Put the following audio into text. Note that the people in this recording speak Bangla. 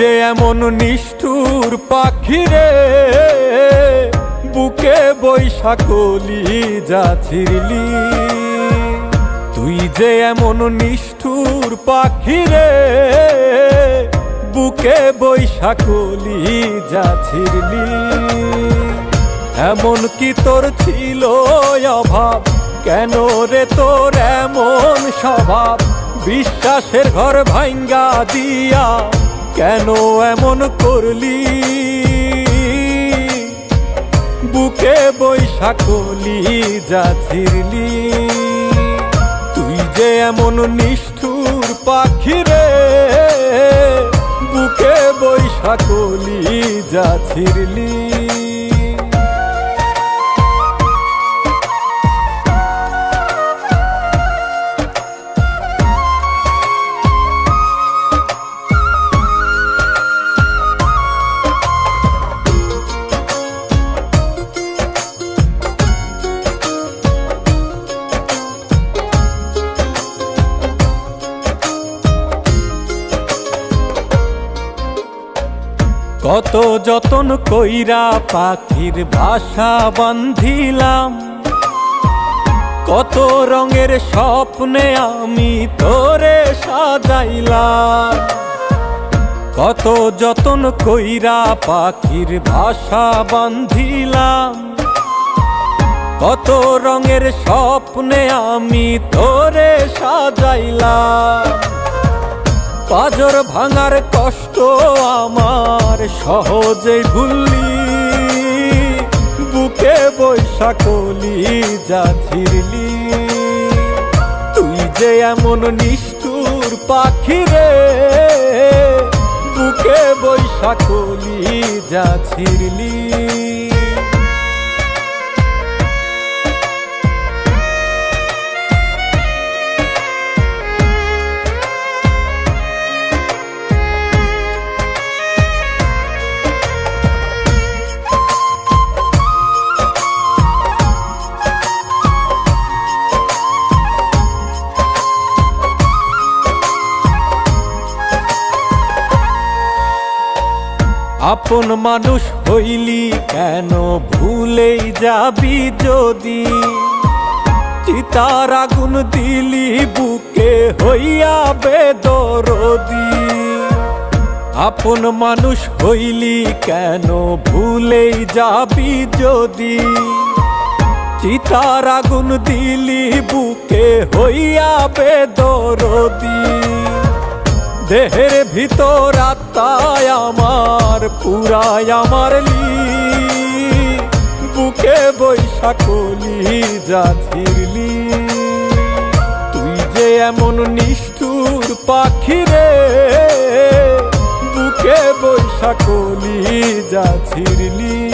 এমন নিষ্ঠুর পাখিরে বুকে বৈশাখলি যা তুই যে এমন নিষ্ঠুর পাখিরে বুকে বৈশাখলি যা এমন কি তোর ছিল অভাব? কেন রে তোর এমন স্বভাব? বিশ্বাসের ঘর ভাঙ্গা দিয়া কেন এমন করলি? বুকে বৈশাখলি যা ছিড়লি তুই যে এমন নিষ্ঠুর পাখিরে বুকে বৈশাখলি যা ছিড়লি কত যতন কইরা পাখির বাসা বান্ধিলাম। কত রঙের স্বপ্নে আমি তোরে সাজাইলাম। কত যতন কইরা পাখির বাসা বান্ধিলাম। কত রঙের স্বপ্নে আমি তোরে সাজাইলাম। পাজর ভাঙার কষ্ট আমার সহজে ভুললি। বুকে বৈশাখলি যা ছিড়লি তুই যে এমন নিষ্ঠুর পাখি রে, বুকে বৈশাখলি যা ছিড়লি আপন মানুষ হইলি কেন ভুলেই যাবি যদি? চিতার আগুন দিলি, বুকে হইয়া বেদরদি। আপন মানুষ হইলি কেন ভুলেই যাবি যদি? চিতার আগুন দিলি, বুকে হইয়া বেদরদি। দেহের ভিতর আত্মায় আমার, পুরায় আমার লি বুকে বৈশাখলি ছিড়লি তুই যে এমন নিষ্ঠুর পাখি রে, বুকে বৈশাখলি ছিড়লি